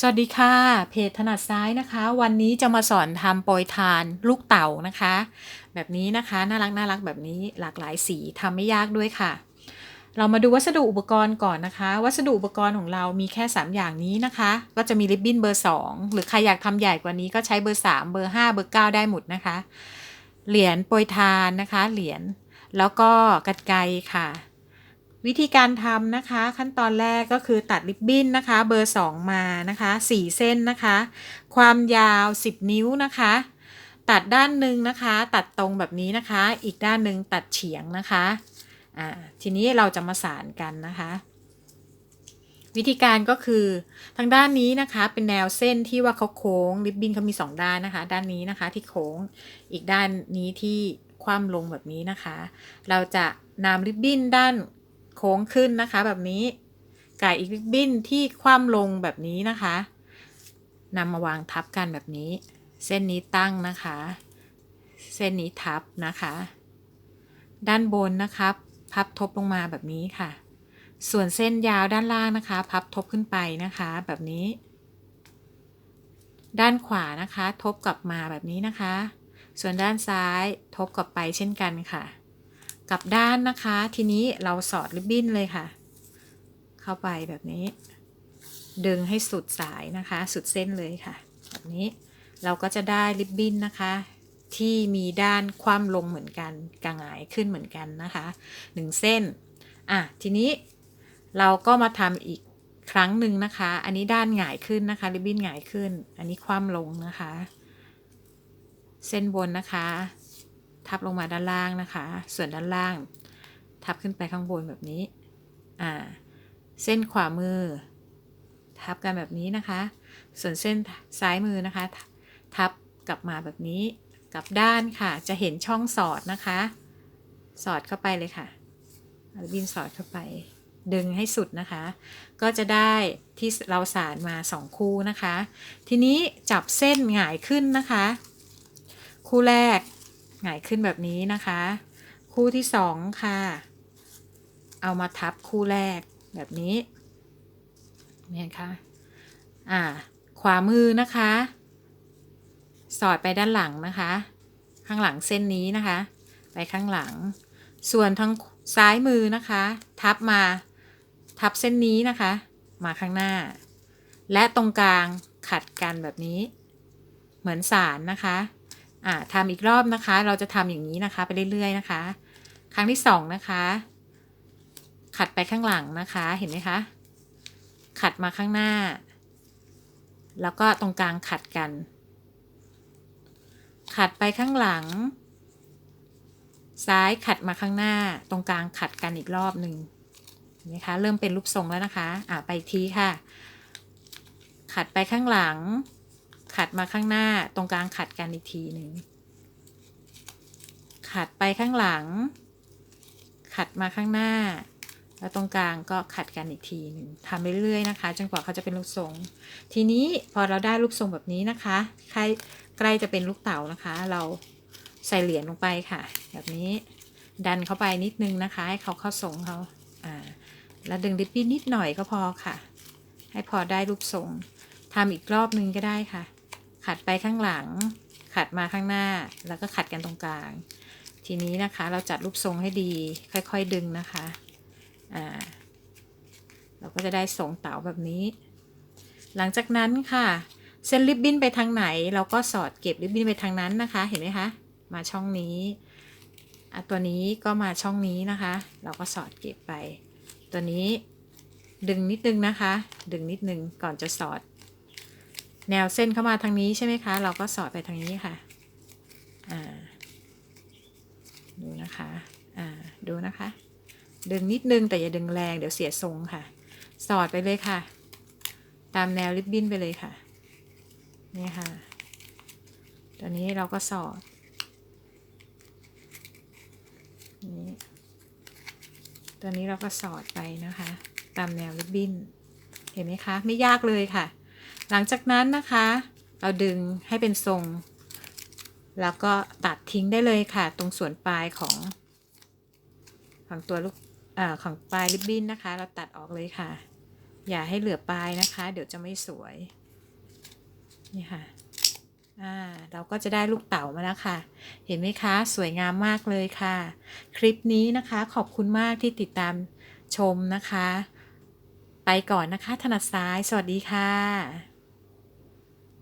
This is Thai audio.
สวัสดีค่ะ เพจถนัดซ้ายนะคะ วันนี้จะมาสอนทำโปรยทานลูกเต่านะคะ แบบนี้นะคะน่ารักน่ารักแบบนี้หลากหลายสีทำไม่ยากด้วยค่ะ เรามาดูวัสดุอุปกรณ์ก่อนนะคะ วัสดุอุปกรณ์ของเรามีแค่ 3 อย่างนี้นะคะ ก็จะมีริบบิ้นเบอร์ 2 หรือใครอยากทำใหญ่กว่านี้ก็ใช้เบอร์ 3 เบอร์ 5 เบอร์ 9 ได้หมดนะคะ เหรียญโปรยทานนะคะ เหรียญแล้วก็กรรไกค่ะ วิธีการทำนะคะ ขั้นตอนแรกก็คือตัดริบบิ้นนะคะ เบอร์ 2 มานะคะ4เส้นนะคะ ความยาว 10 นิ้วนะคะ ตัดด้านหนึ่งนะคะ ตัดตรงแบบนี้นะคะ อีกด้านหนึ่งตัดเฉียงนะคะอ่าทีนี้เราจะมาสานกันนะคะ วิธีการก็คือทางด้านนี้นะคะ เป็นแนวเส้นที่ว่าเขาโค้งริบบิ้นเขามี 2 ด้านนะคะ ด้านนี้นะคะที่โค้งอีกด้านนี้ที่คว่ำลงแบบนี้นะคะ เราจะนำริบบิ้นด้าน ค้งขึ้นนะคะ แบบนี้ก่ายอีกบบิ้นที่คว่ำลงแบบนี้นะคะนำมาวางทับกันแบบนี้ เส้นนี้ตั้งนะคะ เส้นนี้ทับนะคะ ด้านบนนะคะพับทบลงมาแบบนี้ค่ะ ส่วนเส้นยาวด้านล่างนะคะ พับทบขึ้นไปนะคะ แบบนี้ ด้านขวานะคะ ทบกลับมาแบบนี้นะคะ ส่วนด้านซ้ายทบกลับไปเช่นกันค่ะ กลับด้านนะคะ ทีนี้เราสอดริบบิ้นเลยค่ะ เข้าไปแบบนี้ ดึงให้สุดสายนะคะ สุดเส้นเลยค่ะ แบบนี้เราก็จะได้ริบบิ้นนะคะ ที่มีด้านคว่ำลงเหมือนกันกางหงายขึ้นเหมือนกันนะคะหนึ่งเส้นอะทีนี้เราก็มาทำอีกครั้งหนึ่งนะคะ อันนี้ด้านหงายขึ้นนะคะ ริบบิ้นหงายขึ้น อันนี้คว่ำลงนะคะ เส้นบนนะคะ ทับลงมาด้านล่างนะคะ ส่วนด้านล่าง ทับขึ้นไปข้างบนแบบนี้ อ่า เส้นขวามือ ทับกันแบบนี้นะคะ ส่วนเส้นซ้ายมือนะคะ ทับกลับมาแบบนี้ กลับด้านค่ะ จะเห็นช่องสอดนะคะ สอดเข้าไปเลยค่ะบินสอดเข้าไป ดึงให้สุดนะคะ ก็จะได้ที่เราสานมาสองคู่นะคะ ทีนี้จับเส้นหงายขึ้นนะคะ คู่แรก หงายขึ้นแบบนี้นะคะ คู่ที่สองค่ะ เอามาทับคู่แรกแบบนี้เนี่ยค่ะอ่า ขวามือนะคะ สอดไปด้านหลังนะคะ ข้างหลังเส้นนี้นะคะ ไปข้างหลัง ส่วนทางซ้ายมือนะคะ ทับมาทับเส้นนี้นะคะ มาข้างหน้า และตรงกลางขัดกันแบบนี้ เหมือนสารนะคะ อ่าทำอีกรอบนะคะ เราจะทำอย่างนี้นะคะ ไปเรื่อยๆนะคะ ครั้งที่สองนะคะ ขัดไปข้างหลังนะคะ เห็นไหมคะ ขัดมาข้างหน้า แล้วก็ตรงกลางขัดกัน ขัดไปข้างหลัง ซ้ายขัดมาข้างหน้า ตรงกลางขัดกันอีกรอบหนึ่งเห็นไหมคะเริ่มเป็นรูปทรงแล้วนะคะ อ่าไปทีค่ะ ขัดไปข้างหลัง ขัดมาข้างหน้าตรงกลางขัดกันอีกทีหนึ่ง ขัดไปข้างหลัง ขัดมาข้างหน้า แล้วตรงกลางก็ขัดกันอีกทีหนึ่งทำไปเรื่อยๆนะคะ จนกว่าเขาจะเป็นรูปทรง ทีนี้พอเราได้รูปทรงแบบนี้นะคะใครใกล้จะเป็นลูกเต๋านะคะ เราใส่เหรียญลงไปค่ะ แบบนี้ดันเข้าไปนิดนึงนะคะ ให้เขาเข้าทรงเขาอ่าแล้วดึงริบบิ้นนิดหน่อยก็พอค่ะ ให้พอได้รูปทรงทำอีกรอบนึงก็ได้ค่ะ ขัดไปข้างหลัง ขัดมาข้างหน้า แล้วก็ขัดกันตรงกลาง ทีนี้นะคะเราจัดรูปทรงให้ดี ค่อยๆดึงนะคะ อ่า เราก็จะได้ทรงเต๋าแบบนี้ หลังจากนั้นค่ะ เส้นริบบิ้นไปทางไหน เราก็สอดเก็บริบบิ้นไปทางนั้นนะคะ เห็นไหมคะ มาช่องนี้อะตัวนี้ก็มาช่องนี้นะคะ เราก็สอดเก็บไป ตัวนี้ดึงนิดนึงนะคะ ดึงนิดนึงก่อนจะสอด แนวเส้นเข้ามาทางนี้ใช่ไหมคะ เราก็สอดไปทางนี้ค่ะอ่าดูนะคะอ่าดูนะคะ ดึงนิดนึงแต่อย่าดึงแรงเดี๋ยวเสียทรงค่ะ สอดไปเลยค่ะ ตามแนวริบบิ้นไปเลยค่ะ นี่ค่ะตัวนี้เราก็สอดนี่ตัวนี้เราก็สอดไปนะคะ ตามแนวริบบิ้น เห็นไหมคะ ไม่ยากเลยค่ะ หลังจากนั้นนะคะ เราดึงให้เป็นทรง แล้วก็ตัดทิ้งได้เลยค่ะ ตรงส่วนปลายของของตัวลูกอของปลายริบบิ้นนะคะ เราตัดออกเลยค่ะ อย่าให้เหลือปลายนะคะ เดี๋ยวจะไม่สวย นี่ค่ะอ่าเราก็จะได้ลูกเต๋ามาแล้วค่ะ เห็นไหมคะ สวยงามมากเลยค่ะ คลิปนี้นะคะขอบคุณมากที่ติดตามชมนะคะ ไปก่อนนะคะ ถนัดซ้าย สวัสดีค่ะ